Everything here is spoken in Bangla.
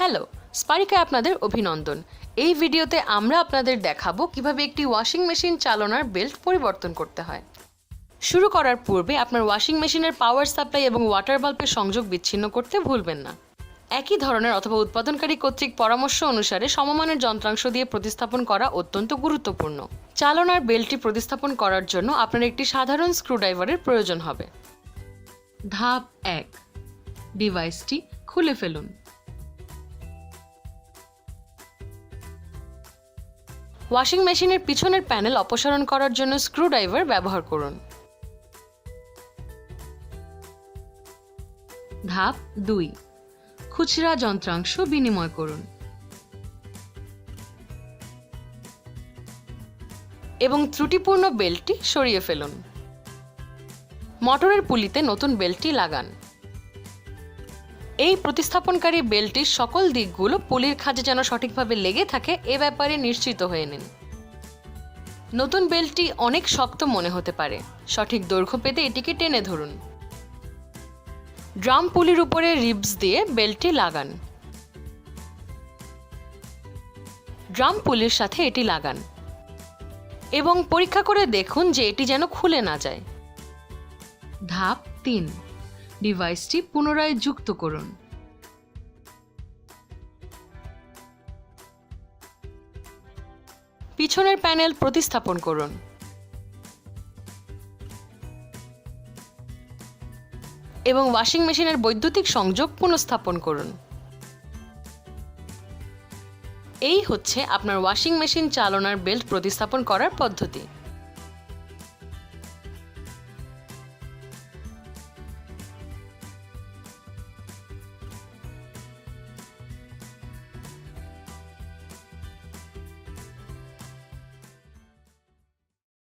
হ্যালো স্পারিকায় আপনাদের অভিনন্দন। এই ভিডিওতে আমরা আপনাদের দেখাবো কীভাবে একটি ওয়াশিং মেশিন চালনার বেল্ট পরিবর্তন করতে হয়। শুরু করার পূর্বে আপনার ওয়াশিং মেশিনের পাওয়ার সাপ্লাই এবং ওয়াটার বাল্বের সংযোগ বিচ্ছিন্ন করতে ভুলবেন না। একই ধরনের অথবা উৎপাদনকারী কর্তৃক পরামর্শ অনুসারে সমমানের যন্ত্রাংশ দিয়ে প্রতিস্থাপন করা অত্যন্ত গুরুত্বপূর্ণ। চালনার বেল্টটি প্রতিস্থাপন করার জন্য আপনার একটি সাধারণ স্ক্রুড্রাইভারের প্রয়োজন হবে। ধাপ এক। ডিভাইসটি খুলে ফেলুন। ওয়াশিং মেশিনের পিছনের প্যানেল অপসারণ করার জন্য স্ক্রুড্রাইভার ব্যবহার করুন। ধাপ দুই। খুচরা যন্ত্রাংশ বিনিময় করুন। এবং ত্রুটিপূর্ণ বেল্টটি সরিয়ে ফেলুন। মোটরের পুলিতে নতুন বেল্টটি লাগান। এই প্রতিস্থাপনকারী বেল্টটির সকল দিকগুলো পুলির খাঁজে যেন সঠিকভাবে লেগে থাকে, এ ব্যাপারে নিশ্চিত হয়ে নিন। নতুন বেল্টটি অনেক শক্ত মনে হতে পারে। সঠিক দৈর্ঘ্য পেতে এটিকে টেনে ধরুন। ড্রাম পুলির উপরে রিবস দিয়ে বেল্টটি লাগান। ড্রাম পুলির সাথে এটি লাগান। এবং পরীক্ষা করে দেখুন যে এটি যেন খুলে না যায়। ধাপ তিন। ডিভাইসটি পুনরায় যুক্ত করুন। পিছনের প্যানেল প্রতিস্থাপন করুন। এবং ওয়াশিং মেশিনের বৈদ্যুতিক সংযোগ পুনঃস্থাপন করুন। এই হচ্ছে আপনার ওয়াশিং মেশিন চালনার বেল্ট প্রতিস্থাপন করার পদ্ধতি।